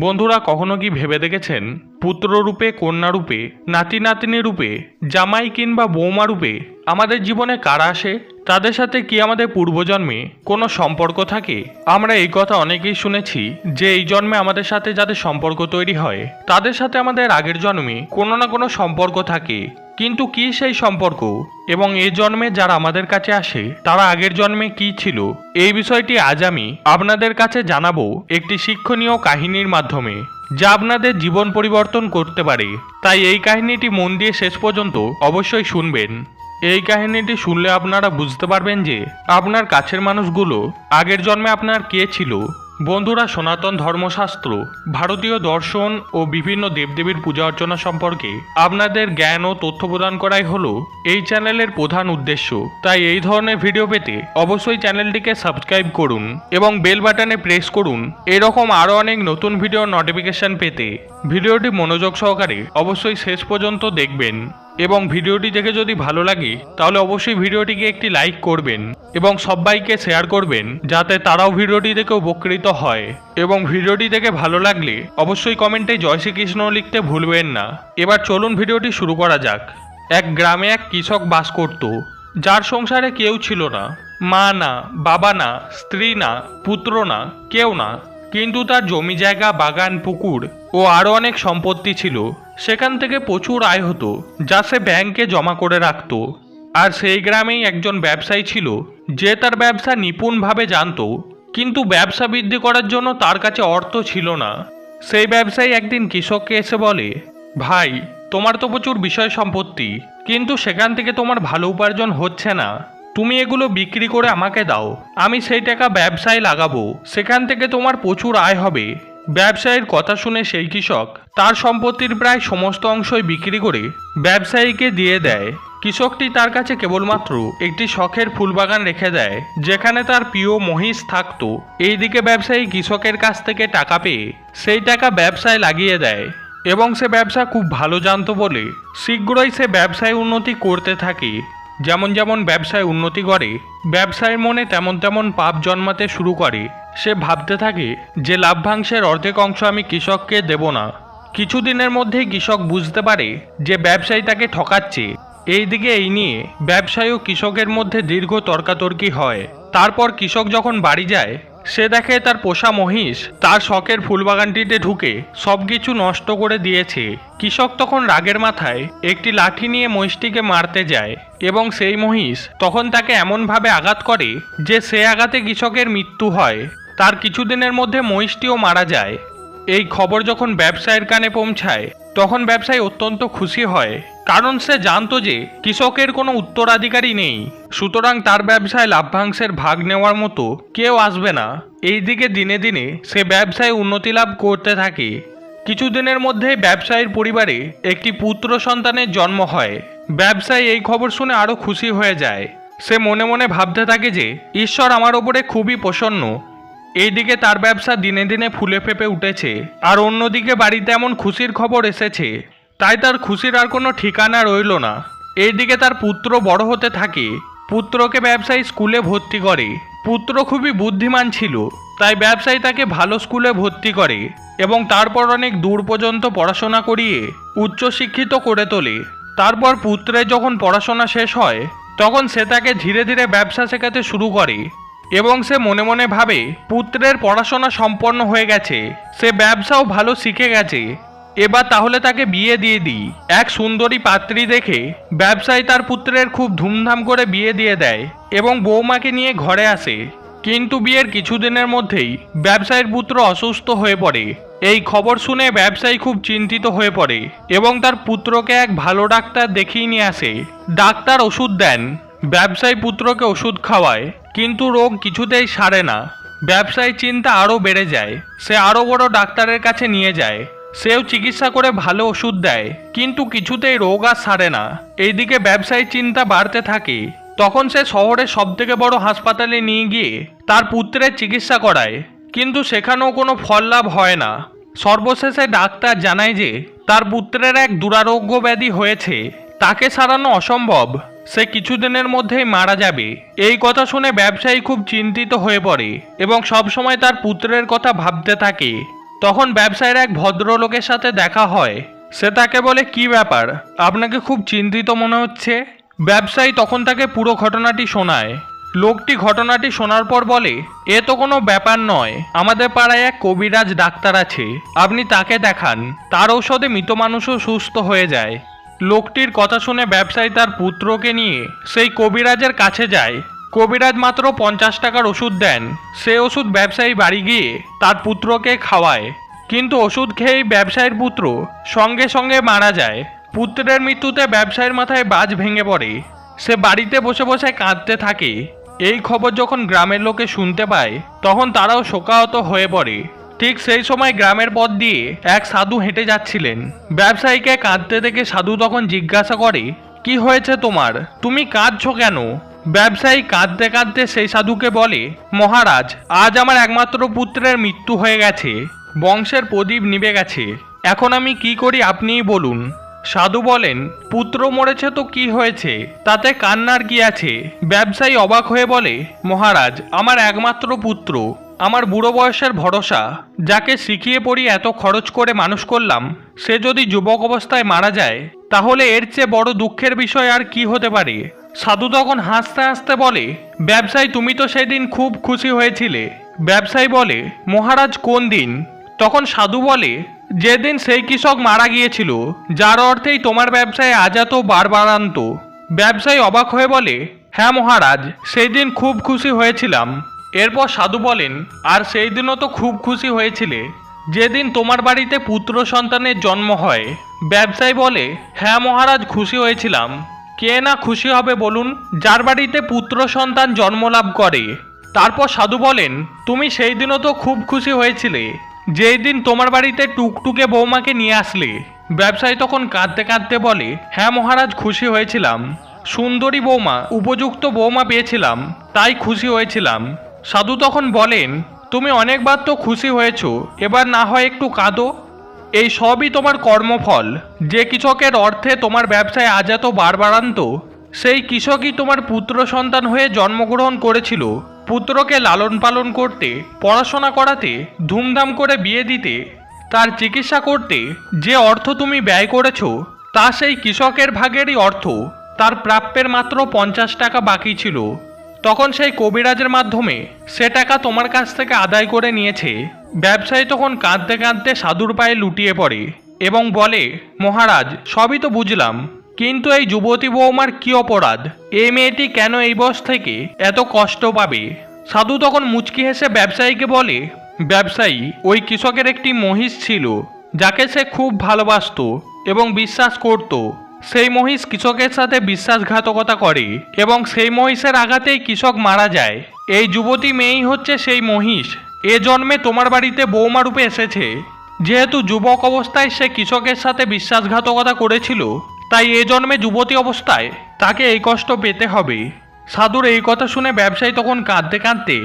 বন্ধুরা কখনো কি ভেবে দেখেছেন? পুত্ররূপে, কন্যারূপে নাতি নাতিনী রূপে, জামাই কিংবা বৌমা রূপে আমাদের জীবনে কারা আসে? তাদের সাথে কি আমাদের পূর্বজন্মে কোনো সম্পর্ক থাকে? আমরা এই কথা অনেকেই শুনেছি যে এই জন্মে আমাদের সাথে যাদের সম্পর্ক তৈরি হয়, তাদের সাথে আমাদের আগের জন্মে কোনো না কোনো সম্পর্ক থাকে। কিন্তু কি সেই সম্পর্ক এবং এ জন্মে যারা আমাদের কাছে আসে, তারা আগের জন্মে কি ছিল? এই বিষয়টি আজ আমি আপনাদের কাছে জানাব একটি শিক্ষণীয় কাহিনীর মাধ্যমে, যা আপনাদের জীবন পরিবর্তন করতে পারে। তাই এই কাহিনীটি মন দিয়ে শেষ পর্যন্ত অবশ্যই শুনবেন। এই কাহিনীটি শুনলে আপনারা বুঝতে পারবেন যে, আপনার কাছের মানুষগুলো আগের জন্মে আপনার কে ছিল? বন্ধুরা সনাতন ধর্মশাস্ত্র, ভারতীয় দর্শন ও বিভিন্ন দেবদেবীর পূজা অর্চনা সম্পর্কে আপনাদের জ্ঞান ও তথ্য প্রদান করাই হলো এই চ্যানেলের প্রধান উদ্দেশ্য। তাই এই ধরনের ভিডিও পেতে অবশ্যই চ্যানেলটিকে সাবস্ক্রাইব করুন এবং বেল বাটনে প্রেস করুন। এরকম আরও অনেক নতুন ভিডিও নোটিফিকেশন পেতে ভিডিওটি মনোযোগ সহকারে অবশ্যই শেষ পর্যন্ত দেখবেন। এবং ভিডিওটি দেখে যদি ভালো লাগে, তাহলে অবশ্যই ভিডিওটিকে একটি লাইক করবেন এবং সবাইকে শেয়ার করবেন, যাতে তারাও ভিডিওটি দেখে উপকৃত হয়। এবং ভিডিওটি দেখে ভালো লাগলে অবশ্যই কমেন্টে জয় শ্রীকৃষ্ণ লিখতে ভুলবেন না। এবার চলুন ভিডিওটি শুরু করা যাক। এক গ্রামে এক কৃষক বাস করত, যার সংসারে কেউ ছিল না। মা না, বাবা না, স্ত্রী না, পুত্র না, কেউ না। কিন্তু তার জমি জায়গা, বাগান, পুকুর ও আরও অনেক সম্পত্তি ছিল। সেখান থেকে প্রচুর আয় হতো, যা সে ব্যাংকে জমা করে রাখত। আর সেই গ্রামেই একজন ব্যবসায়ী ছিল, যে তার ব্যবসা নিপুণভাবে জানতো, কিন্তু ব্যবসা বৃদ্ধি করার জন্য তার কাছে অর্থ ছিল না। সেই ব্যবসায়ী একদিন কৃষককে এসে বলে, ভাই, তোমার তো প্রচুর বিষয় সম্পত্তি, কিন্তু সেখান থেকে তোমার ভালো উপার্জন হচ্ছে না। তুমি এগুলো বিক্রি করে আমাকে দাও, আমি সেই টাকা ব্যবসায় লাগাবো, সেখান থেকে তোমার প্রচুর আয় হবে। ব্যবসায়ীর কথা শুনে সেই কৃষক তার সম্পত্তির প্রায় সমস্ত অংশই বিক্রি করে ব্যবসায়ীকে দিয়ে দেয়। কৃষকটি তার কাছে কেবলমাত্র একটি শখের ফুলবাগান রেখে দেয়, যেখানে তার প্রিয় মহিষ থাকতো। এইদিকে ব্যবসায়ী কৃষকের কাছ থেকে টাকা পেয়ে সেই টাকা ব্যবসায় লাগিয়ে দেয় এবং সে ব্যবসা খুব ভালো জানতো বলে শীঘ্রই সে ব্যবসায় উন্নতি করতে থাকে। যেমন যেমন ব্যবসায় উন্নতি করে ব্যবসায়ের মনে তেমন তেমন পাপ জন্মাতে শুরু করে। সে ভাবতে থাকে যে লাভ্যাংশের অর্ধেক অংশ আমি কৃষককে দেব না। কিছুদিনের মধ্যেই কৃষক বুঝতে পারে যে ব্যবসায়ী তাকে ঠকাচ্ছে। এই দিকে এই নিয়ে ব্যবসায়ী ও কৃষকের মধ্যে দীর্ঘ তর্কাতর্কি হয়। তারপর কৃষক যখন বাড়ি যায় সে দেখে তার পোষা মহিষ তার শখের ফুলবাগানটিতে ঢুকে সব কিছু নষ্ট করে দিয়েছে। কৃষক তখন রাগের মাথায় একটি লাঠি নিয়ে মহিষটিকে মারতে যায় এবং সেই মহিষ তখন তাকে এমনভাবে আঘাত করে যে সে আঘাতে কৃষকের মৃত্যু হয়। তার কিছুদিনের মধ্যে মহিষটিও মারা যায় এই খবর যখন ব্যবসায়ের কানে পৌঁছায়, তখন ব্যবসায়ী অত্যন্ত খুশি হয়, কারণ সে জানতো যে কৃষকের কোনো উত্তরাধিকারী নেই। সুতরাং তার ব্যবসায় লাভ্যাংশের ভাগ নেওয়ার মতো কেউ আসবে না। এইদিকে দিনে দিনে সে ব্যবসায় উন্নতি লাভ করতে থাকে। কিছুদিনের মধ্যে ব্যবসায়ীর পরিবারে একটি পুত্র সন্তানের জন্ম হয়। ব্যবসায়ী এই খবর শুনে আরও খুশি হয়ে যায়। সে মনে মনে ভাবতে থাকে যে, ঈশ্বর আমার ওপরে খুবই প্রসন্ন। এইদিকে তার ব্যবসা দিনে দিনে ফুলে ফেপে উঠেছে, আর অন্যদিকে বাড়িতে এমন খুশির খবর এসেছে। তাই তার খুশির আর কোনো ঠিকানা রইল না। এইদিকে তার পুত্র বড় হতে থাকে, পুত্রকে ব্যবসায়ী স্কুলে ভর্তি করে। পুত্র খুবই বুদ্ধিমান ছিল, তাই ব্যবসায়ী তাকে ভালো স্কুলে ভর্তি করে এবং তারপর অনেক দূর পর্যন্ত পড়াশোনা করিয়ে উচ্চশিক্ষিত করে তোলে। তারপর পুত্রের যখন পড়াশোনা শেষ হয়, তখন সে তাকে ধীরে ধীরে ব্যবসা শেখাতে শুরু করে। এবং সে মনে মনে ভাবে, পুত্রের পড়াশোনা সম্পন্ন হয়ে গেছে, সে ব্যবসাও ভালো শিখে গেছে। এবার তাহলে তাকে বিয়ে দিয়ে দিই। এক সুন্দরী পাত্রী দেখে ব্যবসায়ী তার পুত্রের খুব ধুমধাম করে বিয়ে দিয়ে দেয় এবং বৌমাকে নিয়ে ঘরে আসে। কিন্তু বিয়ের কিছুদিনের মধ্যেই ব্যবসায়ীর পুত্র অসুস্থ হয়ে পড়ে। এই খবর শুনে ব্যবসায়ী খুব চিন্তিত হয়ে পড়ে এবং তার পুত্রকে এক ভালো ডাক্তার দেখিয়ে নিয়ে আসে। ডাক্তার ওষুধ দেন। ব্যবসায়ী পুত্রকে ওষুধ খাওয়ায়, কিন্তু রোগ কিছুতেই সারে না। ব্যবসায়ী চিন্তা আরও বেড়ে যায়। সে আরও বড় ডাক্তারের কাছে নিয়ে যায়। সেও চিকিৎসা করে ভালো ওষুধ দেয়, কিন্তু কিছুতেই রোগ আর সারে না। এইদিকে ব্যবসায়ী চিন্তা বাড়তে থাকে। তখন সে শহরের সবথেকে বড় হাসপাতালে নিয়ে গিয়ে তার পুত্রের চিকিৎসা করায়, কিন্তু সেখানেও কোনো ফল লাভ হয় না। সর্বশেষে ডাক্তার জানায় যে, তার পুত্রের এক দুরারোগ্য ব্যাধি হয়েছে। তাকে সারানো অসম্ভব। সে কিছুদিনের মধ্যেই মারা যাবে। এই কথা শুনে ব্যবসায়ী খুব চিন্তিত হয়ে পড়ে এবং সবসময় তার পুত্রের কথা ভাবতে থাকে। তখন ব্যবসায়ীর এক ভদ্রলোকের সাথে দেখা হয়। সে তাকে বলে, কি ব্যাপার? আপনাকে খুব চিন্তিত মনে হচ্ছে? ব্যবসায়ী তখন তাকে পুরো ঘটনাটি শোনায়। লোকটি ঘটনাটি শোনার পর বলে, এ তো কোনো ব্যাপার নয়। আমাদের পাড়ায় এক কবিরাজ ডাক্তার আছে। আপনি তাকে দেখান। তার ঔষধে মৃত মানুষও সুস্থ হয়ে যায়। লোকটির কথা শুনে ব্যবসায়ী তার পুত্রকে নিয়ে সেই কবিরাজের কাছে যায়। কবিরাজ মাত্র পঞ্চাশ টাকার ওষুধ দেন। সে ওষুধ ব্যবসায়ী বাড়ি গিয়ে তার পুত্রকে খাওয়ায়। কিন্তু ওষুধ খেয়েই ব্যবসায়ীর পুত্র সঙ্গে সঙ্গে মারা যায়। পুত্রের মৃত্যুতে ব্যবসায়ীর মাথায় বাজ ভেঙে পড়ে। সে বাড়িতে বসে বসে কাঁদতে থাকে। এই খবর যখন গ্রামের লোকে শুনতে পায়, তখন তারাও শোকাহত হয়ে পড়ে। ঠিক সেই সময় গ্রামের পথ দিয়ে এক সাধু হেঁটে যাচ্ছিলেন। ব্যবসায়ীকে কাঁদতে দেখে সাধু তখন জিজ্ঞাসা করে, কি হয়েছে তোমার? তুমি কাঁদছো কেন? ব্যবসায়ী কাঁদতে কাঁদতে সেই সাধুকে বলে, মহারাজ, আজ আমার একমাত্র পুত্রের মৃত্যু হয়ে গেছে। বংশের প্রদীপ নিভে গেছে। এখন আমি কি করি আপনিই বলুন। সাধু বলেন, পুত্র মরেছে তো কি হয়েছে? তাতে কান্নার কি আছে? ব্যবসায়ী অবাক হয়ে বলে, মহারাজ, আমার একমাত্র পুত্র। আমার বুড়ো বয়সের ভরসা, যাকে শিখিয়ে পড়ি এত খরচ করে মানুষ করলাম, সে যদি যুবক অবস্থায় মারা যায়, তাহলে এর চেয়ে বড় দুঃখের বিষয় আর কি হতে পারে? সাধু তখন হাসতে হাসতে বলে, ব্যবসায়ী, তুমি তো সেদিন খুব খুশি হয়েছিলে। ব্যবসায়ী বলে, মহারাজ, কোন দিন? তখন সাধু বলে, যেদিন সেই কৃষক মারা গিয়েছিল, যার অর্থেই তোমার ব্যবসায় আজ এত বারবারান্ত ব্যবসায়ী অবাক হয়ে বলে হ্যাঁ মহারাজ সেই দিন খুব খুশি হয়েছিলাম। এরপর সাধু বলেন, আর সেই দিনও তো খুব খুশি হয়েছিলে। যেদিন তোমার বাড়িতে পুত্র সন্তানের জন্ম হয়। ব্যবসায়ী বলে হ্যাঁ মহারাজ, খুশি হয়েছিলাম। কে না খুশি হবে বলুন, যার বাড়িতে পুত্র সন্তান জন্মলাভ করে? তারপর সাধু বলেন, তুমি সেই দিনও তো খুব খুশি হয়েছিলে। যেই দিন তোমার বাড়িতে টুকটুকে বৌমাকে নিয়ে আসলে। ব্যবসায়ী তখন কাঁদতে কাঁদতে বলে হ্যাঁ মহারাজ, খুশি হয়েছিলাম। সুন্দরী বৌমা, উপযুক্ত বৌমা পেয়েছিলাম। তাই খুশি হয়েছিলাম। সাধু তখন বলেন, তুমি অনেকবার তো খুশি হয়েছো, এবার না হয় একটু কাঁদো। এই সবই তোমার কর্মফল। যে কৃষকের অর্থে তোমার ব্যবসায় আজ এত বারবারান্ত সেই কৃষকই তোমার পুত্র সন্তান হয়ে জন্মগ্রহণ করেছিল। পুত্রকে লালন পালন করতে, পড়াশোনা করাতে, ধুমধাম করে বিয়ে দিতে, তার চিকিৎসা করতে যে অর্থ তুমি ব্যয় করেছ, তা সেই কৃষকের ভাগেরই অর্থ। তার প্রাপ্যের মাত্র পঞ্চাশ টাকা বাকি ছিল। তখন সেই কবিরাজের মাধ্যমে সে টাকা তোমার কাছ থেকে আদায় করে নিয়েছে। ব্যবসায়ী তখন কাঁদতে কাঁদতে সাধুর পায়ে লুটিয়ে পড়ে এবং বলে, মহারাজ, সবই তো বুঝলাম, কিন্তু এই যুবতী বৌমার কি অপরাধ? এই মেয়েটি কেন এই বয়স থেকে এত কষ্ট পাবে? সাধু তখন মুচকি হেসে ব্যবসায়ীকে বলে, ব্যবসায়ী, ওই কৃষকের একটি মহিষ ছিল, যাকে সে খুব ভালোবাসতো এবং বিশ্বাস করত। সেই মহিষ কৃষকের সাথে বিশ্বাসঘাতকতা করে এবং সেই মহিষের আঘাতেই কৃষক মারা যায়। এই যুবতী মেয়েই হচ্ছে সেই মহিষ। এ জন্মে তোমার বাড়িতে বৌমা রূপে এসেছে। যেহেতু যুবক অবস্থায় সে কৃষকের সাথে বিশ্বাসঘাতকতা করেছিল, তাই এ জন্মে যুবতী অবস্থায় তাকে এই কষ্ট পেতে হবে। সাধুর এই কথা শুনে ব্যবসায়ী তখন কাঁদতে কাঁদতে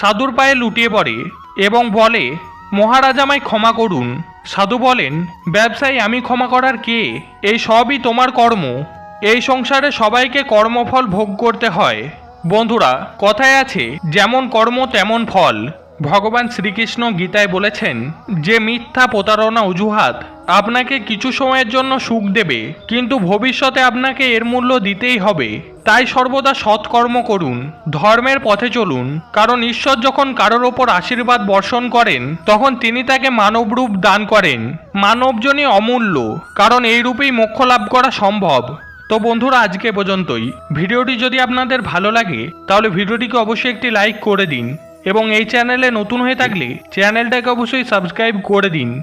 সাধুর পায়ে লুটিয়ে পড়ে এবং বলে, মহারাজ আমায় ক্ষমা করুন। সাধু বলেন, ব্যবসায়ী আমি ক্ষমা করার কে? এই সবই তোমার কর্ম। এই সংসারে সবাইকে কর্মফল ভোগ করতে হয়। বন্ধুরা, কথায় আছে, যেমন কর্ম, তেমন ফল। ভগবান শ্রীকৃষ্ণ গীতায় বলেছেন, যে মিথ্যা প্রতারণা অজুহাত আপনাকে কিছু সময়ের জন্য সুখ দেবে, কিন্তু ভবিষ্যতে আপনাকে এর মূল্য দিতেই হবে। তাই সর্বদা সৎকর্ম করুন, ধর্মের পথে চলুন। কারণ ঈশ্বর যখন কারোর ওপর আশীর্বাদ বর্ষণ করেন, তখন তিনি তাকে মানবরূপ দান করেন। মানবজনই অমূল্য, কারণ এই রূপেই মোক্ষ লাভ করা সম্ভব। তো বন্ধুরা, আজকে পর্যন্তই। ভিডিওটি যদি আপনাদের ভালো লাগে, তাহলে ভিডিওটিকে অবশ্যই একটি লাইক করে দিন। এবং এই চ্যানেলে নতুন হয়ে থাকলে, চ্যানেলটাকে অবশ্যই সাবস্ক্রাইব করে দিন।